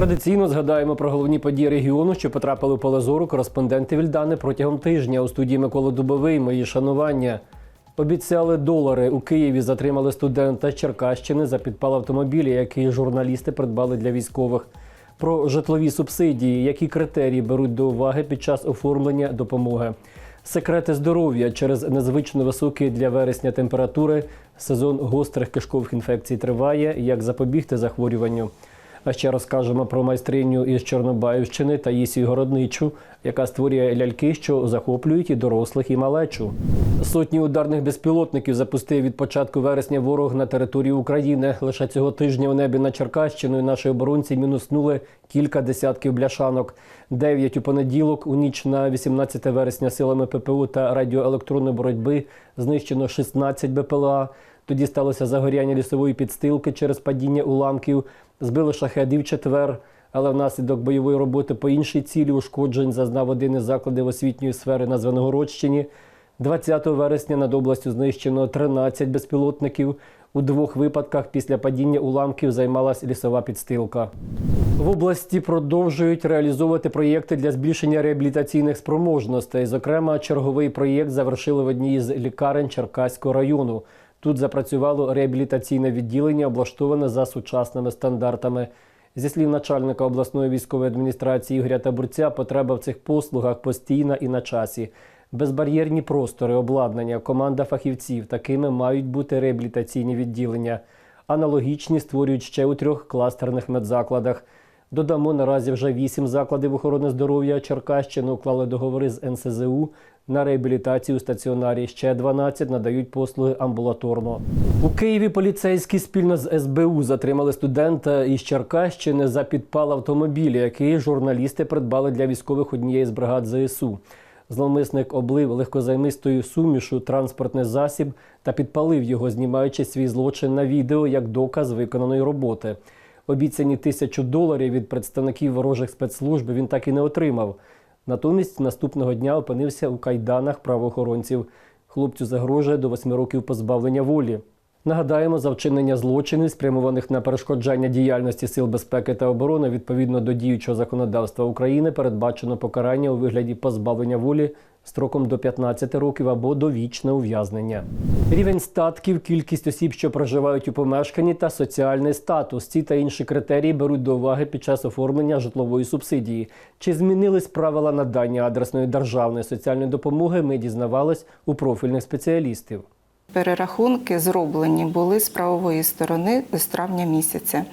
Традиційно згадаємо про головні події регіону, що потрапили у поле зору кореспонденти Вільдани протягом тижня. У студії Микола Дубовий. Мої шанування. Обіцяли долари. У Києві затримали студента з Черкащини за підпал автомобіля, який журналісти придбали для військових. Про житлові субсидії, які критерії беруть до уваги під час оформлення допомоги. Секрети здоров'я через незвично високі для вересня температури. Сезон гострих кишкових інфекцій триває. Як запобігти захворюванню? А ще розкажемо про майстриню із Чорнобаївщини Таїсію Городничу, яка створює ляльки, що захоплюють і дорослих, і малечу. Сотні ударних безпілотників запустив від початку вересня ворог на території України. Лише цього тижня у небі над Черкащиною наші оборонці мінуснули кілька десятків бляшанок. Дев'ять у понеділок, у ніч на 18 вересня силами ППУ та радіоелектронної боротьби знищено 16 БПЛА. Тоді сталося загоряння лісової підстилки через падіння уламків. Збили шахедів четвер, але внаслідок бойової роботи по іншій цілі ушкоджень зазнав один із закладів освітньої сфери на Звенигородщині. 20 вересня над областю знищено 13 безпілотників. У двох випадках після падіння уламків займалась лісова підстилка. В області продовжують реалізовувати проєкти для збільшення реабілітаційних спроможностей. Зокрема, черговий проєкт завершили в одній із лікарень Черкаського району. Тут запрацювало реабілітаційне відділення, облаштоване за сучасними стандартами. Зі слів начальника обласної військової адміністрації Ігоря Табурця, потреба в цих послугах постійна і на часі. Безбар'єрні простори, обладнання, команда фахівців такими мають бути реабілітаційні відділення. Аналогічні створюють ще у трьох кластерних медзакладах. Додамо, наразі вже вісім закладів охорони здоров'я Черкащини уклали договори з НСЗУ на реабілітацію у стаціонарі. Ще 12 надають послуги амбулаторно. У Києві поліцейські спільно з СБУ затримали студента із Черкащини за підпал автомобіля, який журналісти придбали для військових однієї з бригад ЗСУ. Зловмисник облив легкозаймистою сумішу транспортний засіб та підпалив його, знімаючи свій злочин на відео як доказ виконаної роботи. Обіцяні тисячу доларів від представників ворожих спецслужб він так і не отримав. Натомість наступного дня опинився у кайданах правоохоронців. Хлопцю загрожує до восьми років позбавлення волі. Нагадаємо, за вчинення злочинів, спрямованих на перешкоджання діяльності сил безпеки та оборони відповідно до діючого законодавства України, передбачено покарання у вигляді позбавлення волі строком до 15 років або довічне ув'язнення. Рівень статків, кількість осіб, що проживають у помешканні, та соціальний статус. Ці та інші критерії беруть до уваги під час оформлення житлової субсидії. Чи змінились правила надання адресної державної соціальної допомоги? Ми дізнавались у профільних спеціалістів. Перерахунки зроблені були з правової сторони з травня місяця.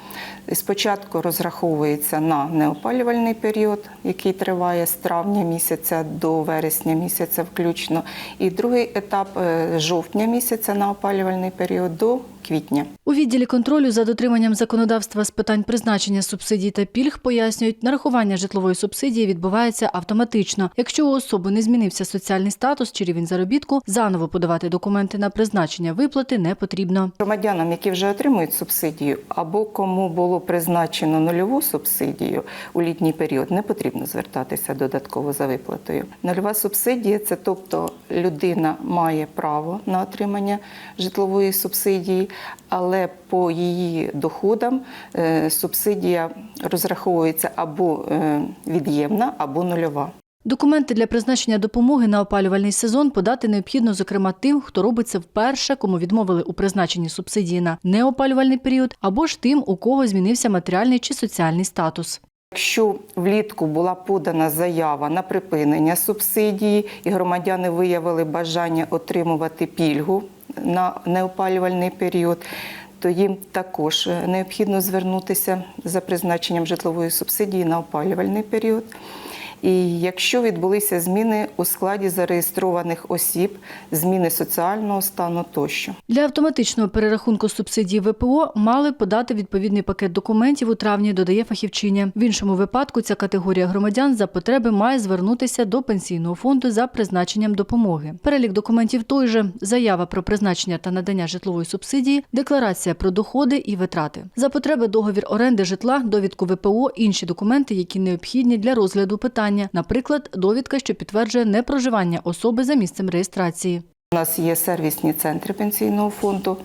Спочатку розраховується на неопалювальний період, який триває з травня місяця до вересня місяця включно. І другий етап е, жовтня місяця на опалювальний період до квітня. У відділі контролю за дотриманням законодавства з питань призначення субсидій та пільг пояснюють, нарахування житлової субсидії відбувається автоматично. Якщо у особи не змінився соціальний статус чи рівень заробітку, заново подавати документи на призначення виплати не потрібно. Громадянам, які вже отримують субсидію, або кому було призначено нульову субсидію у літній період, не потрібно звертатися додатково за виплатою. Нульова субсидія це тобто людина має право на отримання житлової субсидії, але по її доходам е, субсидія розраховується або е, від'ємна, або нульова. Документи для призначення допомоги на опалювальний сезон подати необхідно, зокрема, тим, хто робить це вперше, кому відмовили у призначенні субсидії на неопалювальний період, або ж тим, у кого змінився матеріальний чи соціальний статус. Якщо влітку була подана заява на припинення субсидії, і громадяни виявили бажання отримувати пільгу на неопалювальний період, то їм також необхідно звернутися за призначенням житлової субсидії на опалювальний період. І якщо відбулися зміни у складі зареєстрованих осіб, зміни соціального стану тощо. Для автоматичного перерахунку субсидій ВПО мали подати відповідний пакет документів у травні, додає фахівчиня. В іншому випадку ця категорія громадян за потреби має звернутися до пенсійного фонду за призначенням допомоги. Перелік документів той же: заява про призначення та надання житлової субсидії, декларація про доходи і витрати. За потреби договір оренди житла, довідку ВПО, інші документи, які необхідні для розгляду питання, наприклад, довідка, що підтверджує непроживання особи за місцем реєстрації. У нас є сервісні центри пенсійного фонду.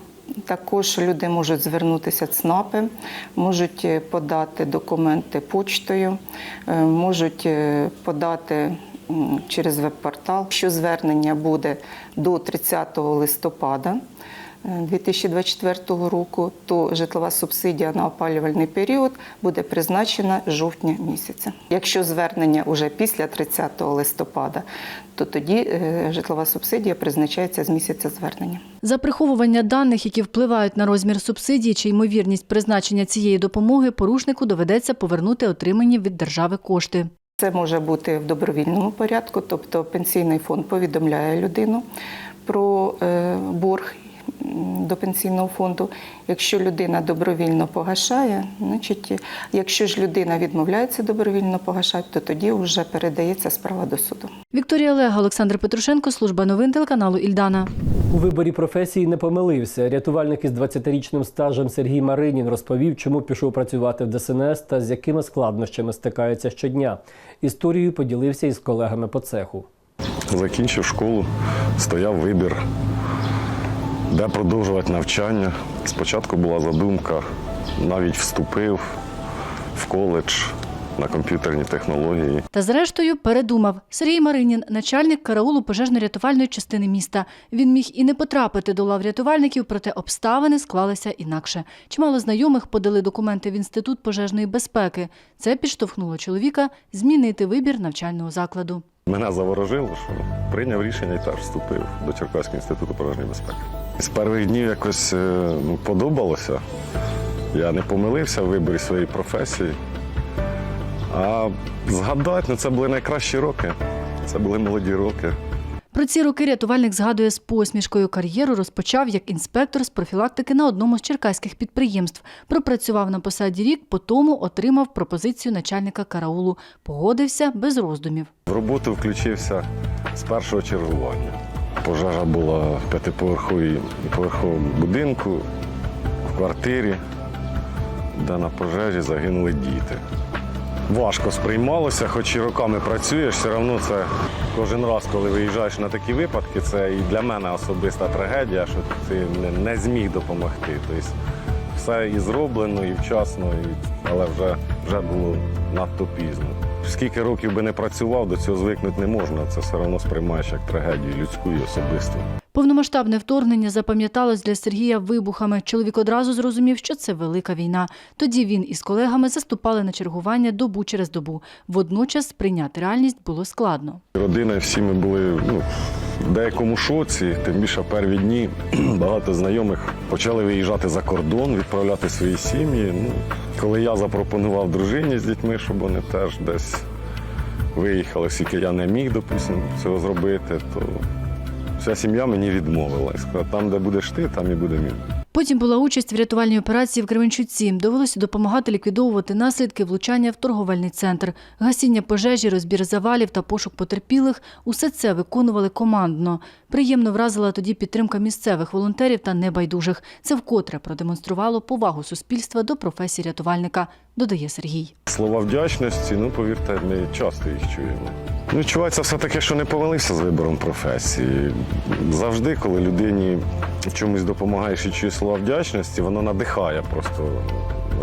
Також люди можуть звернутися ЦНАПи, можуть е, подати документи почтою, е, можуть е, подати через веб-портал. Якщо звернення буде до 30 листопада 2024 року, то житлова субсидія на опалювальний період буде призначена жовтня місяця. Якщо звернення вже після 30 листопада, то тоді е, житлова субсидія призначається з місяця звернення. За приховування даних, які впливають на розмір субсидії чи ймовірність призначення цієї допомоги, порушнику доведеться повернути отримані від держави кошти. Це може бути в добровільному порядку, тобто пенсійний фонд повідомляє людину про е, борг до пенсійного фонду. Якщо людина добровільно погашає, значить, якщо ж людина відмовляється добровільно погашати, то тоді вже передається справа до суду. Вікторія Олега, Олександр Петрушенко, служба новин телеканалу Ільдана. У виборі професії не помилився. Рятувальник із 20-річним стажем Сергій Маринін розповів, чому пішов працювати в ДСНС та з якими складнощами стикається щодня. Історією поділився із колегами по цеху. Закінчив школу, стояв вибір, де продовжувати навчання. Спочатку була задумка, навіть вступив в коледж на комп'ютерні технології. Та зрештою передумав. Сергій Маринін, начальник караулу пожежно-рятувальної частини міста. Він міг і не потрапити до лав рятувальників, проте обставини склалися інакше. Чимало знайомих подали документи в інститут пожежної безпеки. Це підштовхнуло чоловіка змінити вибір навчального закладу. Мене заворожило, що прийняв рішення і теж вступив до Черкаського інституту пожежної безпеки. З перших днів якось е, ну, подобалося. Я не помилився в виборі своєї професії. А згадати, ну, це були найкращі роки. Це були молоді роки. Про ці роки рятувальник згадує з посмішкою. Кар'єру розпочав як інспектор з профілактики на одному з черкаських підприємств. Пропрацював на посаді рік, по тому отримав пропозицію начальника караулу. Погодився без роздумів. В роботу включився з першого чергування. Пожежа була в п'ятиповерховій- поверховому будинку, в квартирі, де на пожежі загинули діти. Важко сприймалося, хоч і роками працюєш, все одно це кожен раз, коли виїжджаєш на такі випадки, це і для мене особиста трагедія, що ти не зміг допомогти. Тобто все і зроблено, і вчасно, і, але вже, вже було надто пізно. Скільки років би не працював, до цього звикнути не можна. Це все одно сприймаєш як трагедію людську і особисту. Повномасштабне вторгнення запам'яталось для Сергія вибухами. Чоловік одразу зрозумів, що це велика війна. Тоді він із колегами заступали на чергування добу через добу. Водночас прийняти реальність було складно. Родина, всі ми були ну, в деякому шоці, тим більше в перві дні багато знайомих почали виїжджати за кордон, відправляти свої сім'ї. Ну, коли я запропонував дружині з дітьми, щоб вони теж десь виїхали, оскільки я не міг, допустимо, цього зробити, то вся сім'я мені відмовила. Сказала, там, де будеш ти, там і буде мій. Потім була участь в рятувальній операції в Кременчуці. Довелося допомагати ліквідовувати наслідки влучання в торговельний центр. Гасіння пожежі, розбір завалів та пошук потерпілих – усе це виконували командно. Приємно вразила тоді підтримка місцевих волонтерів та небайдужих. Це вкотре продемонструвало повагу суспільства до професії рятувальника, додає Сергій. Слова вдячності, ну повірте, ми часто їх чуємо. Ну, відчувається все таки, що не помилився з вибором професії. Завжди, коли людині чомусь допомагаєш і чуєш слова вдячності, воно надихає просто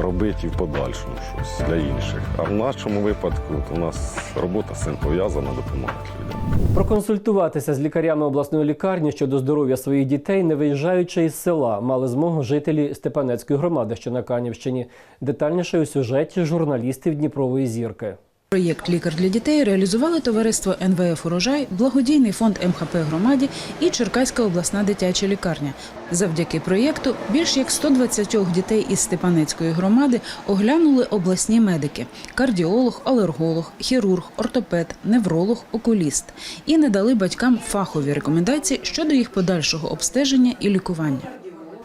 робити і в подальшому щось для інших. А в нашому випадку у нас робота з цим пов'язана, допомагати людям. Проконсультуватися з лікарями обласної лікарні щодо здоров'я своїх дітей, не виїжджаючи із села, мали змогу жителі Степанецької громади, що на Канівщині. Детальніше у сюжеті журналістів Дніпрової зірки. Проєкт Лікар для дітей реалізували товариство НВФ Урожай, благодійний фонд МХП громаді і Черкаська обласна дитяча лікарня. Завдяки проєкту більш як 120 дітей із Степанецької громади оглянули обласні медики: кардіолог, алерголог, хірург, ортопед, невролог, окуліст і не дали батькам фахові рекомендації щодо їх подальшого обстеження і лікування.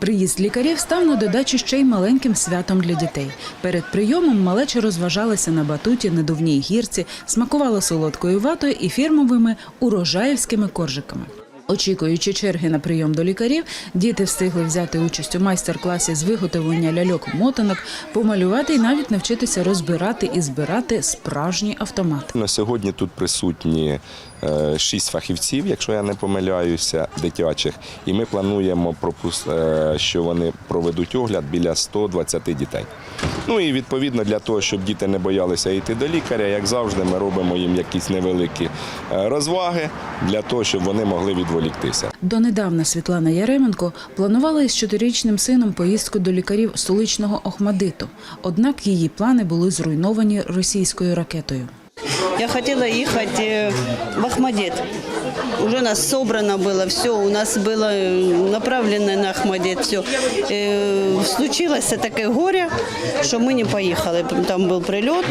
Приїзд лікарів став на додачу ще й маленьким святом для дітей. Перед прийомом малеча розважалася на батуті, надувній гірці, смакувала солодкою ватою і фірмовими урожаївськими коржиками. Очікуючи черги на прийом до лікарів, діти встигли взяти участь у майстер-класі з виготовлення ляльок-мотанок, помалювати і навіть навчитися розбирати і збирати справжній автомат. На сьогодні тут присутні шість фахівців, якщо я не помиляюся, дитячих. І ми плануємо, е, що вони проведуть огляд біля 120 дітей. Ну і відповідно для того, щоб діти не боялися йти до лікаря, як завжди, ми робимо їм якісь невеликі е, розваги для того, щоб вони могли відволіктися. Донедавна Світлана Яременко планувала із чотирирічним сином поїздку до лікарів столичного Охмадиту. Однак її плани були зруйновані російською ракетою. Я хотела ехать э, в Ахмадет Уже у нас собрано было все, у нас было э, направлено на Ахмадет все. Случилось таке горе, що ми не поїхали. Там був прильот,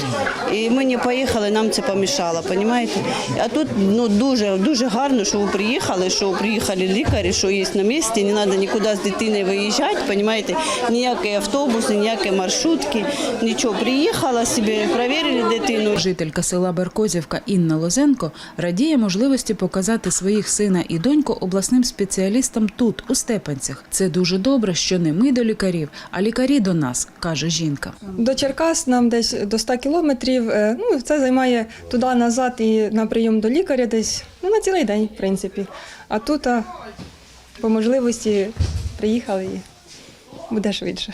і ми не поїхали, нам це помішало, розумієте? А тут ну, дуже, дуже гарно, що ви приїхали, що приїхали лікарі, що є на місці, не треба нікуди з дитиною виїжджати, розумієте? Ніякі автобуси, ніякі маршрутки, нічого. Приїхала собі, перевірили дитину. Жителька села Беркозівка Інна Лозенко радіє можливості показати своїх сина і доньку обласним спеціалістам тут, у Степанцях. Це дуже добре, що не ми до лікарів, а лікарі до нас, каже жінка. До Черкас нам десь до 100 кілометрів. Е, Ну, це займає туди-назад і на прийом до лікаря десь ну, на цілий день, в принципі. А тут по можливості приїхали і буде швидше.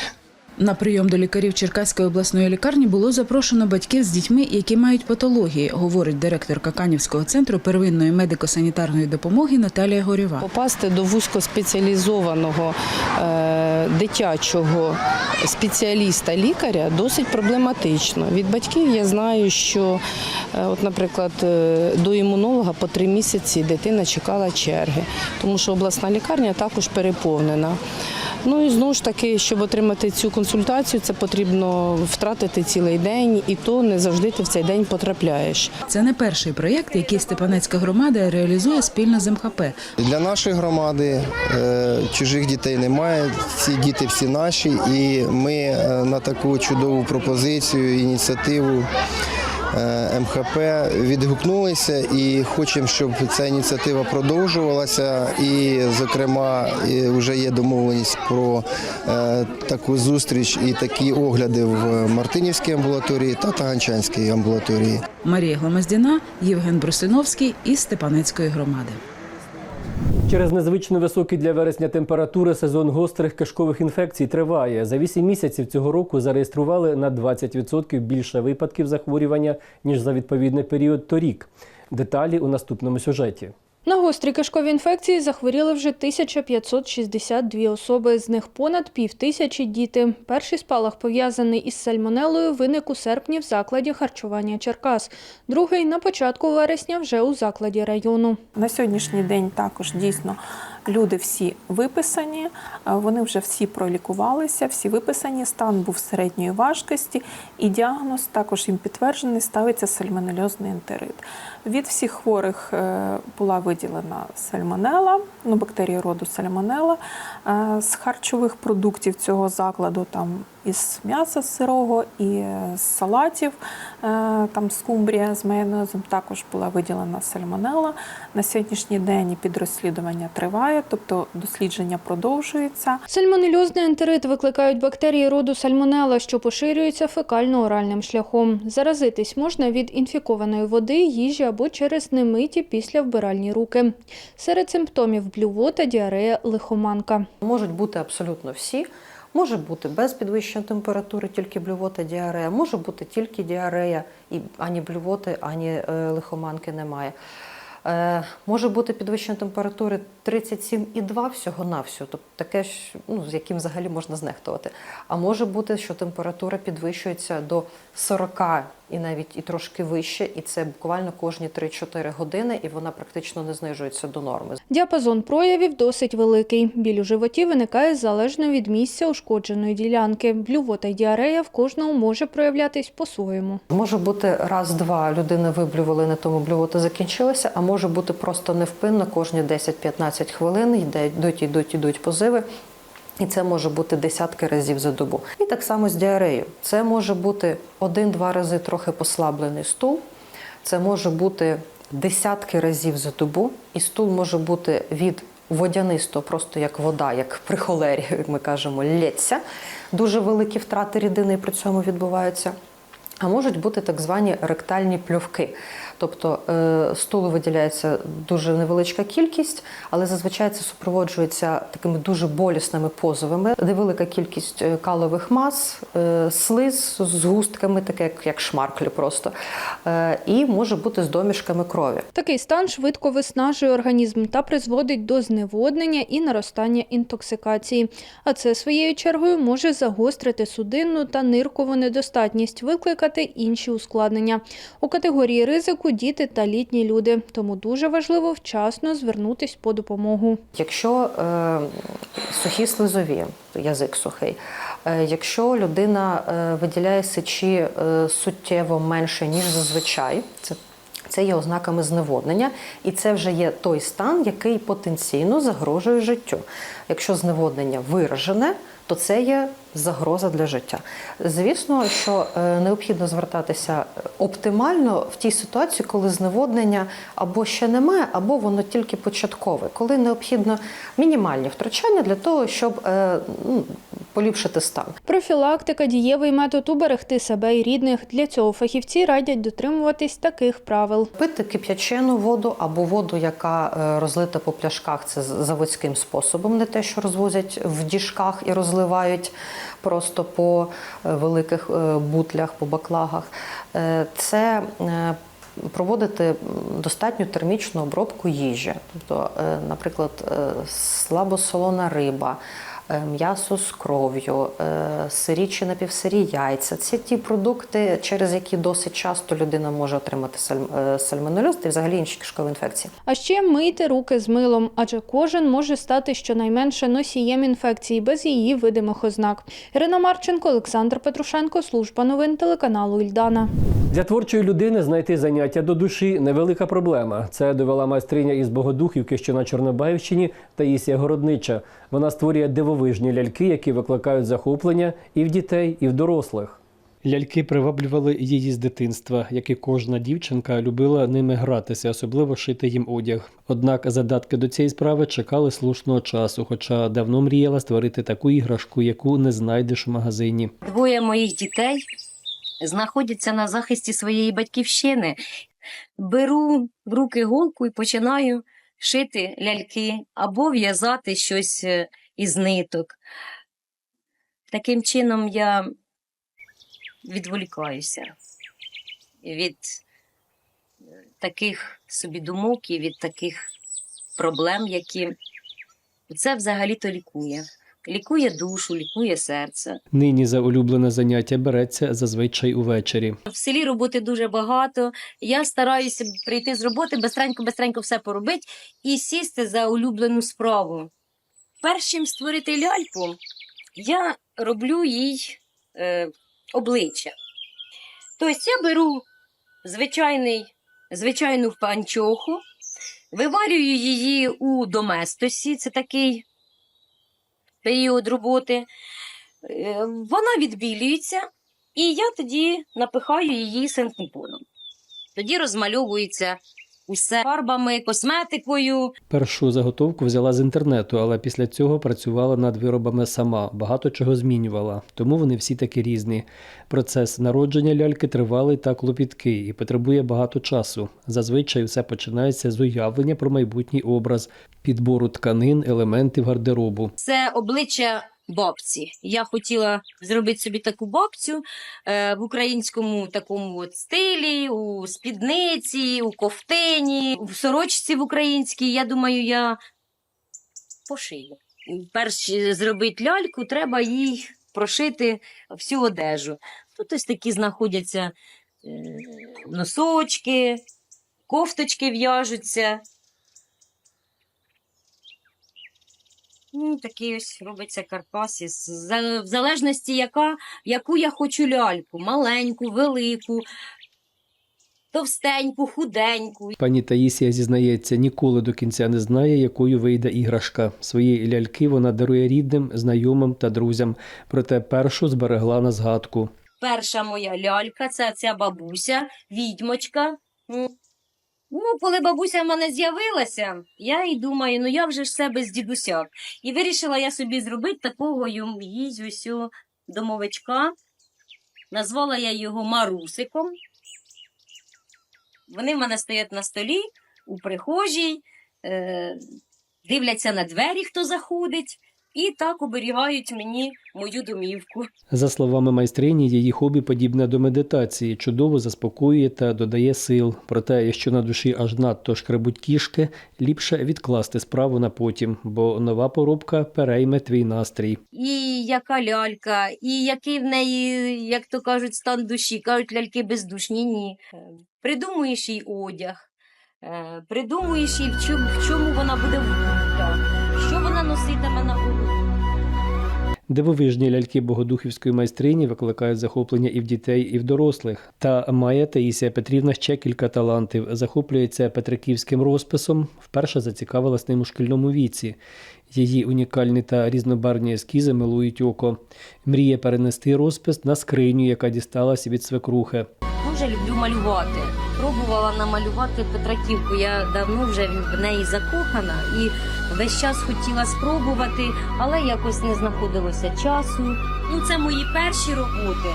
На прийом до лікарів Черкаської обласної лікарні було запрошено батьків з дітьми, які мають патології, говорить директорка Канівського центру первинної медико-санітарної допомоги Наталія Горєва. Попасти до вузькоспеціалізованого е, дитячого спеціаліста-лікаря досить проблематично. Від батьків я знаю, що, е, от, наприклад, е, до імунолога по три місяці дитина чекала черги, тому що обласна лікарня також переповнена. Ну і знову ж таки, щоб отримати цю консультацію, це потрібно втратити цілий день, і то не завжди ти в цей день потрапляєш. Це не перший проєкт, який Степанецька громада реалізує спільно з МХП. Для нашої громади е, чужих дітей немає. Ці діти всі наші, і ми е, на таку чудову пропозицію, ініціативу. Е, МХП відгукнулися і хочемо, щоб ця ініціатива продовжувалася. І, зокрема, вже є домовленість про е, таку зустріч і такі огляди в Мартинівській амбулаторії та Таганчанській амбулаторії. Марія Гламоздіна, Євген Брусиновський із Степанецької громади. Через незвично високі для вересня температури сезон гострих кишкових інфекцій триває. За 8 місяців цього року зареєстрували на 20% більше випадків захворювання, ніж за відповідний період торік. Деталі у наступному сюжеті. На гострі кишкові інфекції захворіли вже 1562 особи, з них понад пів тисячі діти. Перший спалах, пов'язаний із сальмонелою, виник у серпні в закладі харчування Черкас. Другий – на початку вересня вже у закладі району. На сьогоднішній день також дійсно люди всі виписані, вони вже всі пролікувалися, всі виписані, стан був середньої важкості, і діагноз також їм підтверджений, ставиться сальмонельозний ентерит. Від всіх хворих е, була виділена сальмонела, ну, бактерії роду сальмонела. Е, З харчових продуктів цього закладу там із м'яса сирого і з салатів, е, там скумбрія з майонезом також була виділена сальмонела. На сьогоднішній день підрозслідування триває, тобто дослідження продовжується. Сальмонельозний ентерит викликають бактерії роду сальмонела, що поширюються фекально-оральним шляхом. Заразитись можна від інфікованої води, їжі або через немиті після вбиральні руки. Серед симптомів блювота, діарея, лихоманка. Можуть бути абсолютно всі. Може бути без підвищення температури, тільки блювота, діарея, може бути тільки діарея, і ані блювоти, ані е, лихоманки немає. Е, може бути підвищення температури 37,2 всього на всього, тобто таке, ну, з яким взагалі можна знехтувати. А може бути, що температура підвищується до 40 і навіть і трошки вище, і це буквально кожні 3-4 години, і вона практично не знижується до норми. Діапазон проявів досить великий. Біль у животі виникає залежно від місця ушкодженої ділянки. Блювота й діарея в кожному може проявлятись по-своєму. Може бути раз-два людини виблювали, на тому блювота закінчилася, а може бути просто невпинно кожні 10-15 хвилин йде, йдуть, йдуть, йдуть позиви. І це може бути десятки разів за добу. І так само з діареєю. Це може бути один-два рази трохи послаблений стул, це може бути десятки разів за добу, і стул може бути від водянистого, просто як вода, як при холері, як ми кажемо, лється. Дуже великі втрати рідини при цьому відбуваються. А можуть бути так звані ректальні плювки. Тобто е, стулу виділяється дуже невеличка кількість, але зазвичай це супроводжується такими дуже болісними позовами, невелика кількість е, калових мас, е, слиз з густками, таке як, шмарклі просто, і може бути з домішками крові. Такий стан швидко виснажує організм та призводить до зневоднення і наростання інтоксикації. А це своєю чергою може загострити судинну та ниркову недостатність, викликати інші ускладнення. У категорії ризику діти та літні люди, тому дуже важливо вчасно звернутись по допомогу. Якщо е, сухі слизові, язик сухий, е, якщо людина е, виділяє сечі е, суттєво менше, ніж зазвичай, це це є ознаками зневоднення, і це вже є той стан, який потенційно загрожує життю. Якщо зневоднення виражене, то це є загроза для життя. Звісно, що е, необхідно звертатися оптимально в тій ситуації, коли зневоднення або ще немає, або воно тільки початкове, коли необхідно мінімальні втручання для того, щоб е, ну, поліпшити стан. Профілактика, дієвий метод уберегти себе і рідних. Для цього фахівці радять дотримуватись таких правил. Пити кип'ячену воду або воду, яка е, розлита по пляшках, це заводським способом, не те, що розвозять в діжках і розливають просто по е, великих е, бутлях, по баклагах. Е, Це проводити достатню термічну обробку їжі. Тобто, наприклад, слабосолона риба. Е, М'ясо з кров'ю, е, сирі чи напівсирі яйця це ті продукти, через які досить часто людина може отримати е, сальмонельоз та взагалі інші кишкові інфекції. А ще мийте руки з милом, адже кожен може стати щонайменше носієм інфекції без її видимих ознак. Ірина Марченко, Олександр Петрушенко, служба новин телеканалу Ільдана. Для творчої людини знайти заняття до душі невелика проблема. Це довела майстриня із Богодухівки, що на Чорнобаївщині, Таїсія Городнича. Вона створює дивовижні ляльки, які викликають захоплення і в дітей, і в дорослих. Ляльки приваблювали її з дитинства, як і кожна дівчинка любила ними гратися, особливо шити їм одяг. Однак задатки до цієї справи чекали слушного часу, хоча давно мріяла створити таку іграшку, яку не знайдеш в магазині. Двоє моїх дітей знаходяться на захисті своєї батьківщини. Беру в руки голку і починаю шити ляльки або в'язати щось е, із ниток. Таким чином я відволікаюся від е, таких собі думок і від таких проблем, які це взагалі-то лікує. Лікує душу, лікує серце. Нині за улюблене заняття береться зазвичай увечері. В селі роботи дуже багато. Я стараюся прийти з роботи, бистренько, бистренько все поробити і сісти за улюблену справу. Перш чим створити ляльку, я роблю їй е, обличчя. Тобто я беру звичайний, звичайну панчоху, виварюю її у доместосі, це такий період роботи. Е, Вона відбілюється, і я тоді напихаю її синтепоном. Тоді розмальовується усе фарбами, косметикою. Першу заготовку взяла з інтернету, але після цього працювала над виробами сама, багато чого змінювала, тому вони всі такі різні. Процес народження ляльки тривалий та клопіткий і потребує багато часу. Зазвичай все починається з уявлення про майбутній образ, підбору тканин, елементів гардеробу. Це обличчя бабці. Я хотіла зробити собі таку бабцю е, в українському такому от стилі, у спідниці, у ковтині, в сорочці в українській. Я думаю, я пошию. Перш зробити ляльку, треба їй прошити всю одежу. Тут ось такі знаходяться е, носочки, кофточки в'яжуться. Ну, такий ось робиться каркас, із- в залежності, яка, яку я хочу ляльку. Маленьку, велику, товстеньку, худеньку. Пані Таїсія зізнається, ніколи до кінця не знає, якою вийде іграшка. Свої ляльки вона дарує рідним, знайомим та друзям. Проте першу зберегла на згадку. Перша моя лялька це ця бабуся, відьмочка. Ну, коли бабуся в мене з'явилася, я і думаю, ну я вже ж себе з дідуся. І вирішила я собі зробити такого цього домовичка. Назвала я його Марусиком. Вони в мене стоять на столі у прихожій, е, дивляться на двері, хто заходить, і так оберігають мені мою домівку. За словами майстрині, її хобі подібне до медитації, чудово заспокоює та додає сил. Проте, якщо на душі аж надто шкребуть кішки, ліпше відкласти справу на потім, бо нова поробка перейме твій настрій. І яка лялька, і який в неї, як то кажуть, стан душі. Кажуть, ляльки бездушні. Ні. Придумуєш їй одяг, е, придумуєш їй, в чому, в чому вона буде Дивовижні ляльки богодухівської майстрині викликають захоплення і в дітей, і в дорослих. Та має Таїсія Петрівна ще кілька талантів. Захоплюється петриківським розписом. Вперше зацікавилась ним у шкільному віці. Її унікальні та різнобарвні ескізи милують око. Мріє перенести розпис на скриню, яка дісталася від свекрухи. Дуже люблю малювати. Пробувала намалювати Петраківку. Я давно вже в неї закохана і весь час хотіла спробувати, але якось не знаходилося часу. Ну, це мої перші роботи.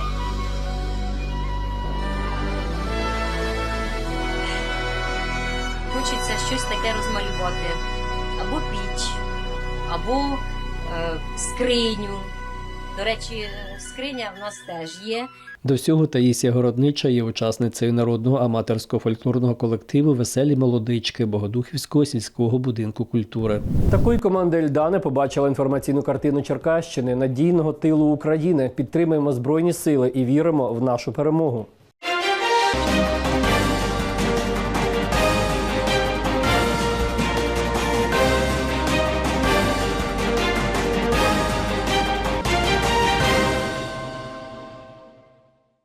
Хочеться щось таке розмалювати. Або піч, або е, скриню. До речі, скриня в нас теж є. До всього Таїсія Городнича є учасницею народного аматорського фольклорного колективу Веселі молодички Богодухівського сільського будинку культури. Такої команди Ельдани побачила інформаційну картину Черкащини надійного тилу України. Підтримуємо збройні сили і віримо в нашу перемогу.